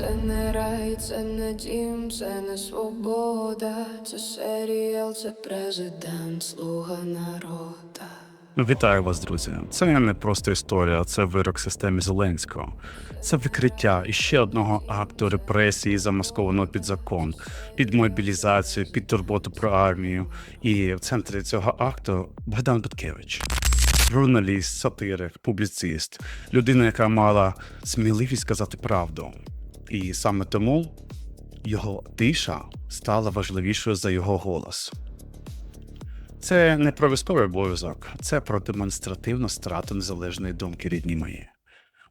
Це не рай, це не дім, це не свобода, це серіал, це президент, слуга народа. Вітаю вас, друзі. Це не просто історія, це вирок системі Зеленського. Це викриття іще одного акту репресії, замаскованого під закон, під мобілізацію, під турботу про армію. І в центрі цього акту Богдан Буткевич. Журналіст, сатирик, публіцист, людина, яка мала сміливість сказати правду. І саме тому його тиша стала важливішою за його голос. Це не про військовий обов'язок, це про демонстративну страту незалежної думки рідні мої,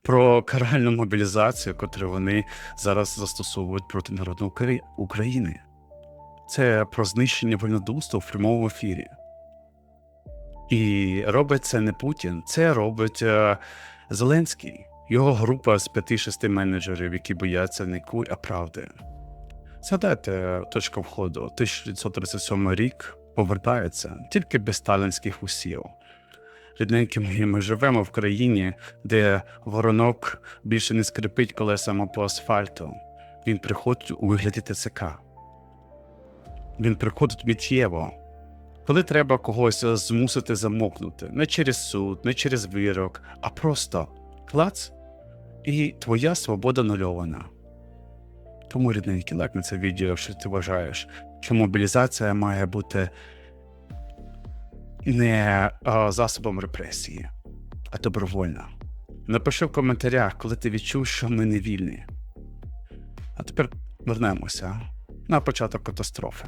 про каральну мобілізацію, котру вони зараз застосовують проти народу України. Це про знищення вольнодумства в прямому ефірі. І робить це не Путін, це робить е, Зеленський, його група з 5-6 менеджерів, які бояться не куль, а правди. Згадайте е, точка входу 1937 рік повертається тільки без сталінських усів. Рідненькі мої, ми живемо в країні, де воронок більше не скрипить колесами по асфальту. Він приходить у вигляді ТЦК. Він приходить миттєво. Коли треба когось змусити замокнути, не через суд, не через вирок, а просто клац, і твоя свобода нульована. Тому рідненький лайк на це відео, якщо ти вважаєш, що мобілізація має бути не а, засобом репресії, а добровольна. Напиши в коментарях, коли ти відчув, що ми не вільні. А тепер вернемося на початок катастрофи.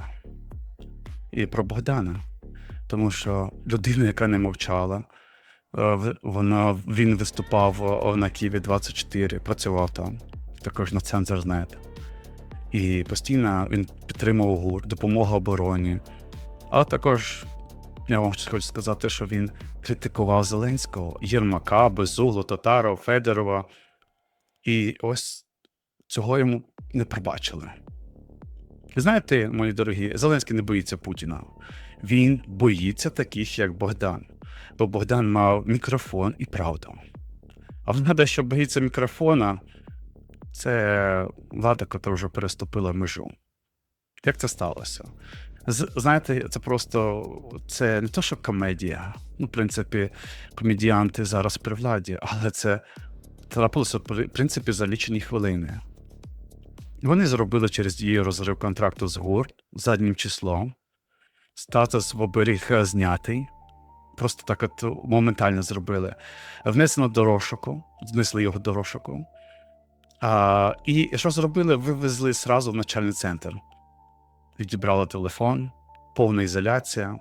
І про Богдана. Тому що людина, яка не мовчала, вона, він виступав е, на Києві 24, працював там, також на Цензорзнет. І постійно він підтримував ГУР, допомога обороні. А також я вам хочу сказати, що він критикував Зеленського, Єрмака, Безуглу, Татарова, Федорова. І ось цього йому не пробачили. Знаєте, мої дорогі, Зеленський не боїться Путіна. Він боїться таких, як Богдан. Бо Богдан мав мікрофон і правду. А влада, що боїться мікрофона, це влада, яка вже переступила межу. Як це сталося? Знаєте, це просто це не то, що комедія. Ну, в принципі, комедіанти зараз при владі, але це трапилося в принципі за лічені хвилини. Вони зробили через дію розрив контракту з ГУР заднім числом. Статус в оберіг е, знятий. Просто так от моментально зробили. Внесено до розшуку, знесли його до розшуку. А, і що зробили? Вивезли сразу в начальний центр. Відібрали телефон, повна ізоляція,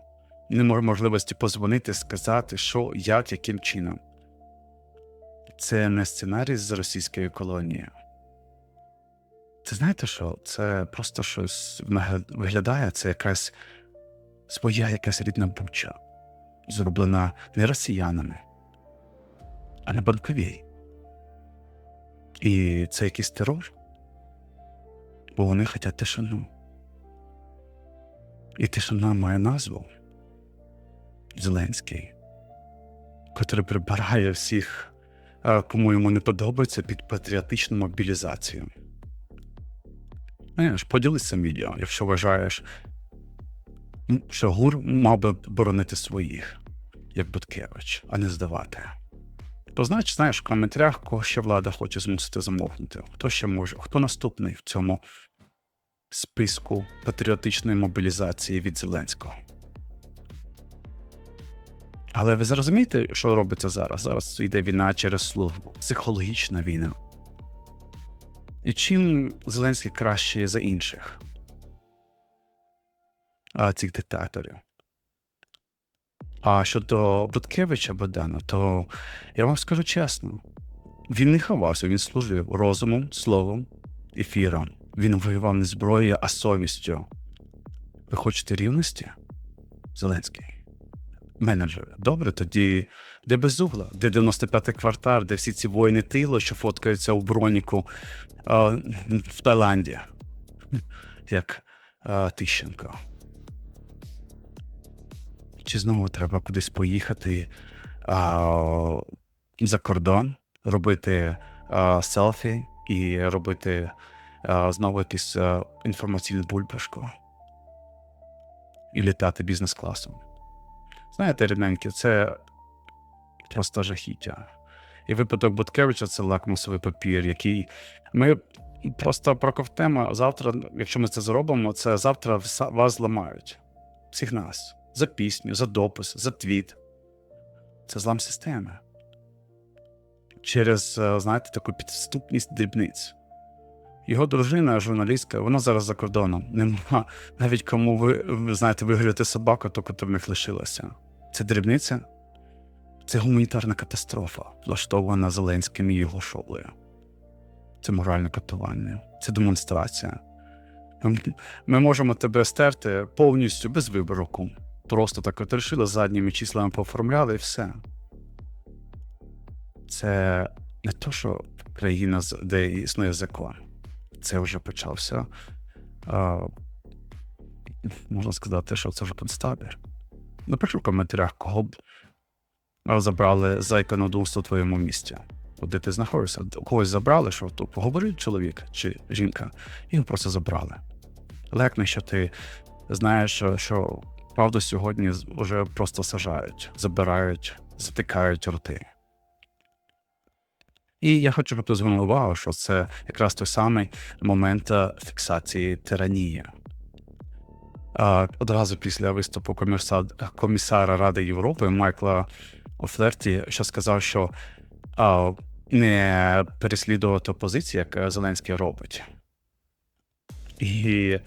немає можливості позвонити, сказати, що, як, яким чином. Це не сценарій з російської колонії. Це знаєте що? Це просто щось виглядає, це якась своя якась рідна буча, зроблена не росіянами, а на банковій. І це якийсь терор, бо вони хочуть тишину. І тишина має назву Зеленський, котрий прибирає всіх, кому йому не подобається, під патріотичну мобілізацію. Знаєш, поділись цим відео, якщо вважаєш, м, що ГУР мав би боронити своїх, як Буткевич, а не здавати. Познач, знаєш, в коментарях, кого ще влада хоче змусити замовкнути, хто ще може, хто наступний в цьому списку патріотичної мобілізації від Зеленського. Але ви зрозумієте, що робиться зараз? Зараз йде війна через службу, психологічна війна. І чим Зеленський краще за інших а, цих диктаторів? А щодо Буткевича Богдана, то я вам скажу чесно: він не ховався, він служив розумом, словом, ефіром. Він воював не зброєю, а совістю. Ви хочете рівності? Зеленський. Менеджери. Добре, тоді де безугла, де 95-й квартал, де всі ці воїни тилу, що фоткаються у броніку а, в Таїланді, як а, Тищенко. Чи знову треба кудись поїхати а, за кордон, робити а, селфі і робити е, знову якийсь е, інформаційний бульбашко і літати бізнес-класом. Знаєте, рідненькі, це просто жахіття. І випадок Буткевича це лакмусовий папір, який ми просто проковтемо. Завтра, якщо ми це зробимо, це завтра вас зламають. Всіх нас. За пісню, за допис, за твіт. Це злам системи. Через, е, знаєте, таку підступність дрібниць. Його дружина, журналістка, вона зараз за кордоном. Нема навіть кому ви, знаєте, виграти собаку, то котра в них лишилася. Це дрібниця, це гуманітарна катастрофа, влаштована Зеленським і його шоблею. Це моральне катування, це демонстрація. Ми можемо тебе стерти повністю без вибору. Просто так от задніми числами пооформляли і все. Це не то, що країна, де існує закон. Це вже почався. А, можна сказати, що це вже концтабір. Напиши в коментарях, кого б забрали за іконодумство в твоєму місті. Де ти знаходишся, когось забрали, що тут поговорив чоловік чи жінка, і його просто забрали. Лекне, що ти знаєш, що, що правду сьогодні вже просто сажають, забирають, затикають роти. І я хочу, щоб ти звернув увагу, що це якраз той самий момент е, фіксації тиранії. Одразу після виступу комісара Ради Європи Майкла Офлерті, що сказав, що не переслідувати опозицію, як е, Зеленський робить. І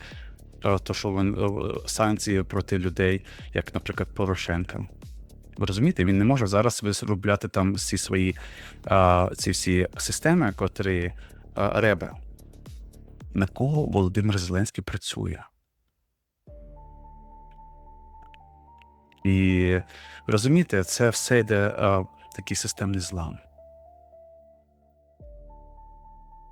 то, що він е, санкції проти людей, як, наприклад, Порошенка. Ви розумієте, він не може зараз виробляти там всі свої а, ці всі системи, котрі а, ребе. На кого Володимир Зеленський працює? І розумієте, це все йде а, такий системний злам.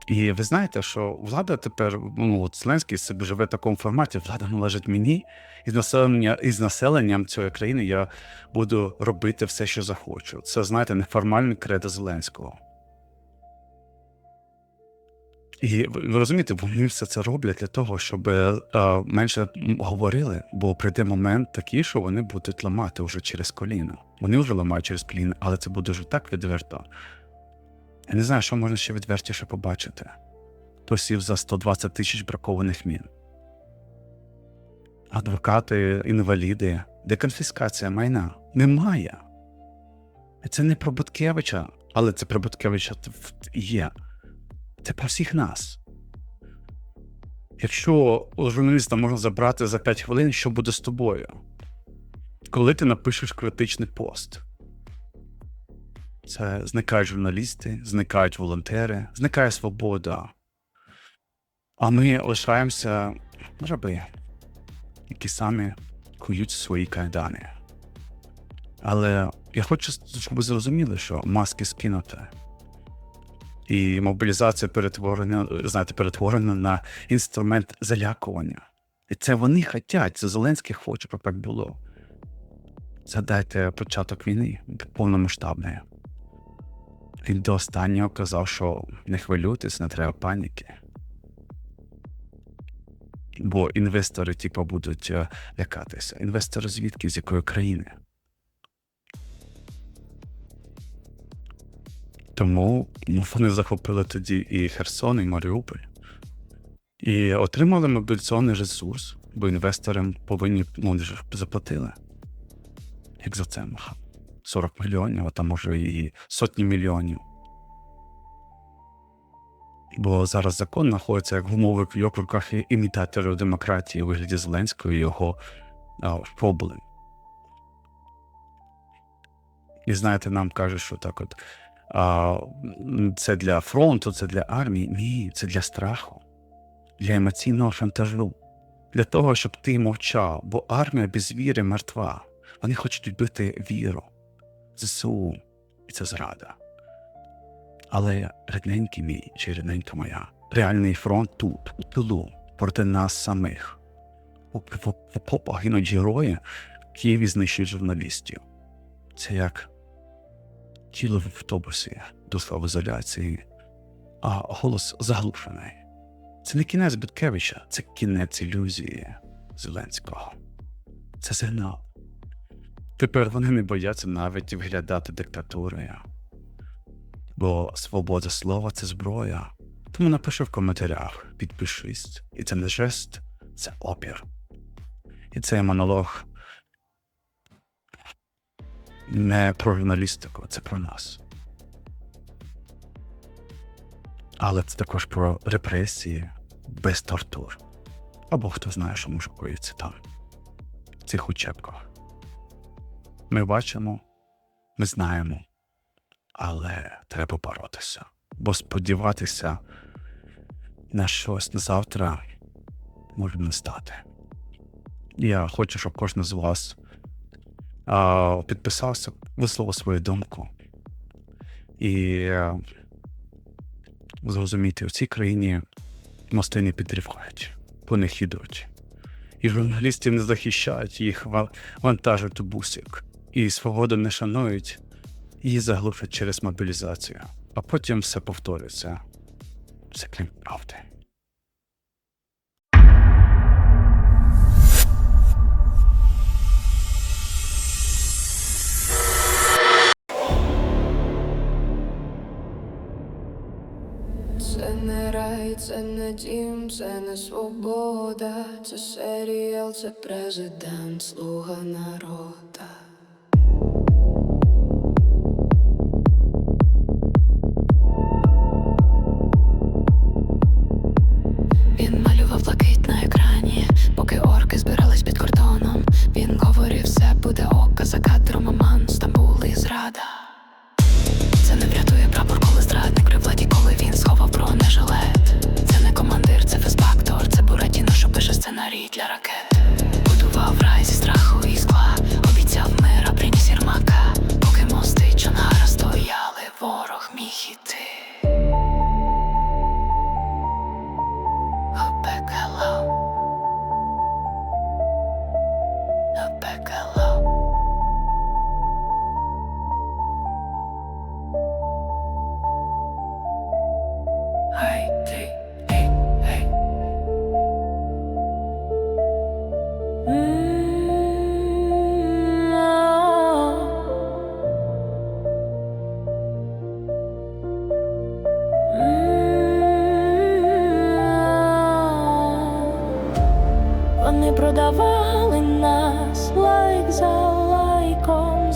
І ви знаєте, що влада тепер, ну от Зеленський собі живе в такому форматі, влада належить мені, і з населення, і з населенням цієї країни я буду робити все, що захочу. Це, знаєте, неформальний кредо Зеленського. І ви розумієте, вони все це роблять для того, щоб е, менше говорили, бо прийде момент такий, що вони будуть ламати вже через коліно. Вони вже ламають через коліно, але це буде вже так відверто. Я не знаю, що можна ще відвертіше побачити. Хто сів за 120 тисяч бракованих мін. Адвокати, інваліди, деконфіскація майна немає. Це не про Буткевича, але це про Буткевича є. Це про всіх нас. Якщо журналіста можна забрати за 5 хвилин, що буде з тобою? Коли ти напишеш критичний пост? Це зникають журналісти, зникають волонтери, зникає свобода. А ми лишаємося раби, які самі кують свої кайдани. Але я хочу, щоб ви зрозуміли, що маски скинуті. І мобілізація перетворена, знаєте, перетворена на інструмент залякування. І це вони хочуть, це Зеленський хоче, щоб так було. Згадайте початок війни, повномасштабної. Він до останнього казав, що не хвилюйтесь, не треба паніки. Бо інвестори, типу, будуть е, лякатися. Інвестори звідки, з якої країни? Тому ну, вони захопили тоді і Херсон, і Маріуполь. І отримали мобілізаційний ресурс, бо інвесторам повинні ну, заплатили. Як за це? 40 мільйонів, а там може і сотні мільйонів. Бо зараз закон знаходиться як гумовий квійок в руках імітаторів демократії у вигляді Зеленського і його проблем. І знаєте, нам кажуть, що так от а, це для фронту, це для армії. Ні, це для страху, для емоційного шантажу, для того, щоб ти мовчав, бо армія без віри мертва. Вони хочуть відбити віру, ЗСУ, і це зрада. Але рідненький мій чи рідненька моя, реальний фронт тут, у тилу, проти нас самих. Окопах гинуть герої, в Києві знищують журналістів. Це як тіло в автобусі, душа в ізоляції, а голос заглушений. Це не кінець Буткевича, це кінець ілюзії Зеленського. Це сигнал. Тепер вони не бояться навіть виглядати диктатурою. Бо свобода слова це зброя. Тому напиши в коментарях, підпишись. І це не жест, це опір. І цей монолог не про журналістику, це про нас. Але це також про репресії без тортур. Або хто знає, що може коїться там, в цих учебках. Ми бачимо, ми знаємо, але треба боротися. Бо сподіватися на щось на завтра може не стати. Я хочу, щоб кожен з вас а, підписався, висловив свою думку. І е, зрозуміти, в цій країні мости не підривають, по них йдуть. І журналістів не захищають, їх ва- у бусик. І свободу не шанують, її заглушать через мобілізацію. А потім все повторюється. Все крім правди. Це не рай, це не дім, це не свобода, це серіал, це президент, слуга народа.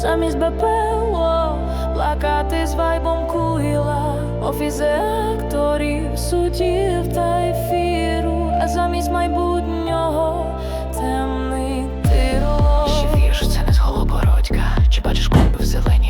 Замість БПЛО плакати з вайбом куїла, офіси акторів, судів та ефіру, а замість майбутнього темний тирло. Ще вірш, це не з Голобородька. Чи бачиш клуби в зеленій